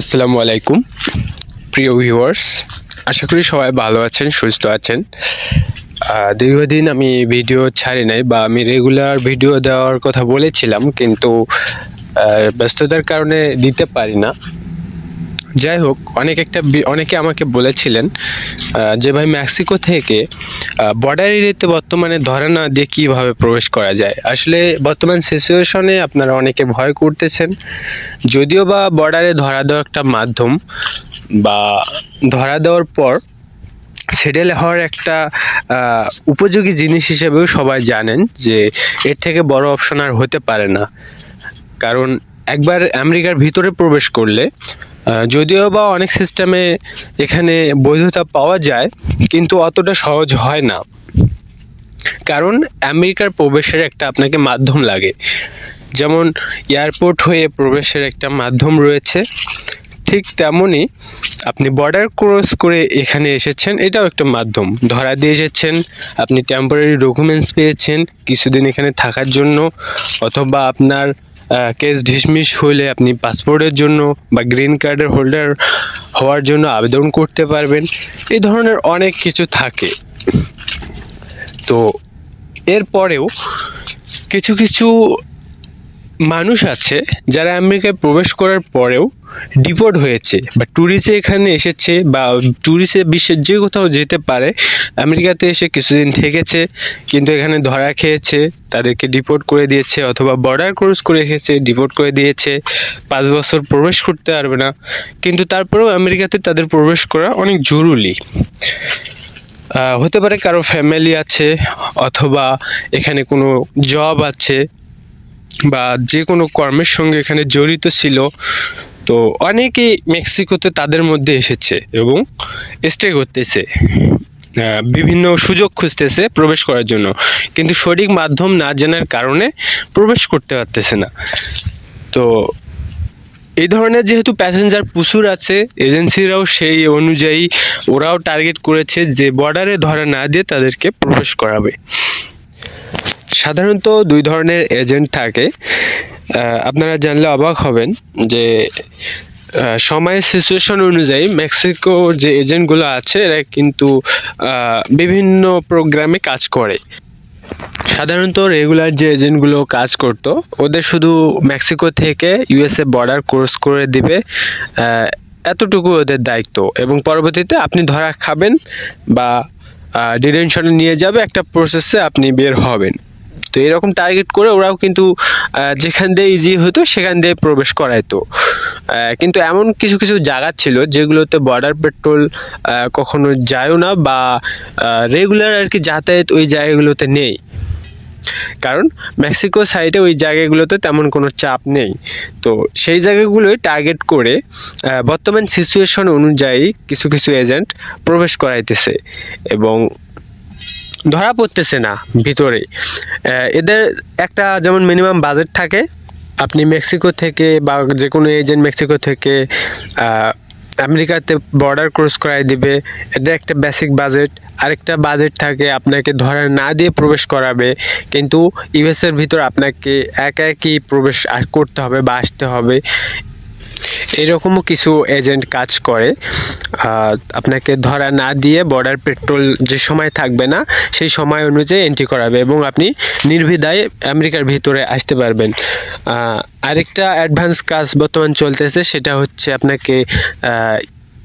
আসসালামু আলাইকুম, প্রিয় ভিউয়ার্স আশা করি সবাই ভালো আছেন, সুস্থ আছেন। দীর্ঘদিন আমি ভিডিও ছাড়ি নাই বা আমি রেগুলার ভিডিও দেওয়ার কথা বলেছিলাম, কিন্তু ব্যস্ততার কারণে দিতে পারি না। যাই হোক, অনেক একটা অনেকে আমাকে বলেছিলেন যে ভাই মেক্সিকো থেকে বর্ডার এরিয়াতে বর্তমানে ধরা না দিয়ে কীভাবে প্রবেশ করা যায়? আসলে বর্তমান সিচুয়েশনে আপনারা অনেকে ভয় করতেছেন। যদিও বা বর্ডারে ধরা দেওয়া একটা মাধ্যম, বা ধরা দেওয়ার পর সেটেল হওয়ার একটা উপযোগী জিনিস হিসেবেও সবাই জানেন যে এর থেকে বড় অপশন আর হতে পারে না। কারণ একবার আমেরিকার ভিতরে প্রবেশ করলে যদিও বা অনেক সিস্টেমে এখানে বৈধতা পাওয়া যায়, কিন্তু অতটা সহজ হয় না। কারণ আমেরিকার প্রবেশের একটা আপনাকে মাধ্যম লাগে। যেমন এয়ারপোর্ট হয়ে প্রবেশের একটা মাধ্যম রয়েছে, ঠিক তেমনই আপনি বর্ডার ক্রস করে এখানে এসেছেন, এটাও একটা মাধ্যম। ধরা দিয়ে এসেছেন আপনি টেম্পোরারি ডকুমেন্টস পেয়েছেন, কিছুদিন এখানে থাকার জন্য, অথবা আপনার কেস ডিসমিস হলে আপনি পাসপোর্টের জন্য বা গ্রিন কার্ডের হোল্ডার হওয়ার জন্য আবেদন করতে পারবেন। এই ধরনের অনেক কিছু থাকে। তো এরপরেও কিছু কিছু মানুষ আছে যারা আমেরিকায় প্রবেশ করার পরেও ডিপোর্ট হয়েছে বা ট্যুরিস্টে এখানে এসেছে বা ট্যুরিস্টে বিশ্বের যে কোথাও যেতে পারে, আমেরিকাতে এসে কিছুদিন থেকেছে, কিন্তু এখানে ধরা খেয়েছে, তাদেরকে ডিপোর্ট করে দিয়েছে অথবা বর্ডার ক্রস করে এসেছে, ডিপোর্ট করে দিয়েছে, পাঁচ বছর প্রবেশ করতে পারবে না। কিন্তু তারপরেও আমেরিকাতে তাদের প্রবেশ করা অনেক জরুরি। হতে পারে কারও ফ্যামিলি আছে অথবা এখানে কোনো জব আছে। বা যে কোনো কর্মের সঙ্গে এখানে জড়িত ছিল, তো অনেকেই মেক্সিকোতে তাদের মধ্যে এসেছে এবং স্টে করতেছে বিভিন্ন সুযোগ খুঁজতেছে প্রবেশ করার জন্য। কিন্তু সঠিক মাধ্যম না জানার কারণে প্রবেশ করতে পারতেছে না। তো এই ধরনের যেহেতু প্যাসেঞ্জার প্রচুর আছে এজেন্সিরাও সেই অনুযায়ী ওরাও টার্গেট করেছে যে বর্ডারে ধরা না দিয়ে তাদেরকে প্রবেশ করাবে। সাধারণত দুই ধরনের এজেন্ট থাকে। আপনারা জানলে অবাক হবেন যে সময়ের সিচুয়েশন অনুযায়ী মেক্সিকোর যে এজেন্টগুলো আছে, এরা কিন্তু বিভিন্ন প্রোগ্রামে কাজ করে। সাধারণত রেগুলার যে এজেন্টগুলো কাজ করতো, ওদের শুধু মেক্সিকো থেকে ইউএসএ বর্ডার ক্রস করে দিবে এতটুকু ওদের দায়িত্ব। এবং পরবর্তীতে আপনি ধরা খাবেন বা ডিটেনশনে নিয়ে যাবে, একটা প্রসেসে আপনি বের হবেন। তো এরকম টার্গেট করে ওরাও কিন্তু যেখান দিয়ে ইজি হতো সেখান দিয়ে প্রবেশ করাইতো। কিন্তু এমন কিছু কিছু জায়গা ছিল যেগুলোতে বর্ডার পেট্রোল কখনো যায়ও না বা রেগুলার আর কি যাতায়াত ওই জায়গাগুলোতে নেই। কারণ মেক্সিকো সাইডে ওই জায়গাগুলোতে তেমন কোনো চাপ নেই। তো সেই জায়গাগুলোই টার্গেট করে বর্তমান সিচুয়েশন অনুযায়ী কিছু কিছু এজেন্ট প্রবেশ করাইতেছে। এবং ধরা পড়তেছে না ভিতরে। এদের একটা যেমন মিনিমাম বাজেট থাকে, আপনি মেক্সিকো থেকে বা যে কোনো এজেন্ট মেক্সিকো থেকে আমেরিকাতে বর্ডার ক্রস করাই দিবে। এটা একটা বেসিক বাজেট আরেকটা বাজেট থাকে, আপনাকে ধরা না দিয়ে প্রবেশ করাবে। কিন্তু ইউএসের ভিতর আপনাকে একা একই প্রবেশ করতে হবে বা আসতে হবে। এরকমও কিছু এজেন্ট কাজ করে। আপনাকে ধরা না দিয়ে বর্ডার পেট্রোল যে সময় থাকবে না, সেই সময় অনুযায়ী এন্ট্রি করাবে এবং আপনি নির্ভিদায় আমেরিকার ভিতরে আসতে পারবেন। আরেকটা অ্যাডভান্স কাজ বর্তমান চলতেছে, সেটা হচ্ছে আপনাকে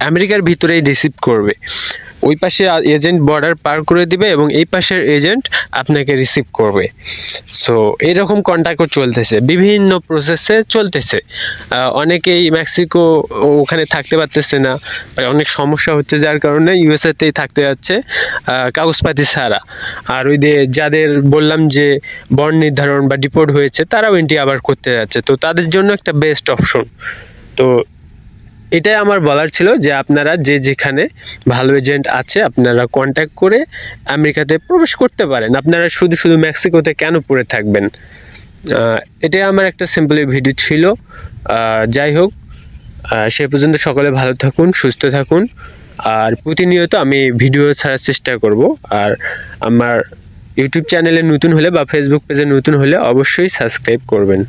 আমেরিকার ভিতরেই রিসিভ করবে। ওই পাশে এজেন্ট বর্ডার পার করে দিবে এবং এই পাশের এজেন্ট আপনাকে রিসিভ করবে। সো এইরকম কন্ট্যাক্টও চলতেছে। বিভিন্ন প্রসেসে চলতেছে। অনেকেই মেক্সিকো ওখানে থাকতে পারতেছে না। অনেক সমস্যা হচ্ছে যার কারণে ইউএসএতেই থাকতে যাচ্ছে কাগজপাতি ছাড়া। আর ওই দিয়ে যাদের বললাম যে বন্ড নির্ধারণ বা ডিপোর্ট হয়েছে, তারাও এন্ট্রি আবার করতে যাচ্ছে। তো তাদের জন্য একটা বেস্ট অপশন তো এটাই আমার বলার ছিল যে আপনারা যে যেখানে ভালো এজেন্ট আছে, আপনারা কন্ট্যাক্ট করে আমেরিকাতে প্রবেশ করতে পারেন। আপনারা শুধু শুধু মেক্সিকোতে কেন পড়ে থাকবেন? এটাই আমার একটা সিম্পলি ভিডিও ছিল। যাই হোক সে পর্যন্ত সকলে ভালো থাকুন, সুস্থ থাকুন। আর প্রতিনিয়ত আমি ভিডিও ছাড়ার চেষ্টা করব। আর আমার ইউটিউব চ্যানেলে নতুন হলে বা ফেসবুক পেজে নতুন হলে অবশ্যই সাবস্ক্রাইব করবেন।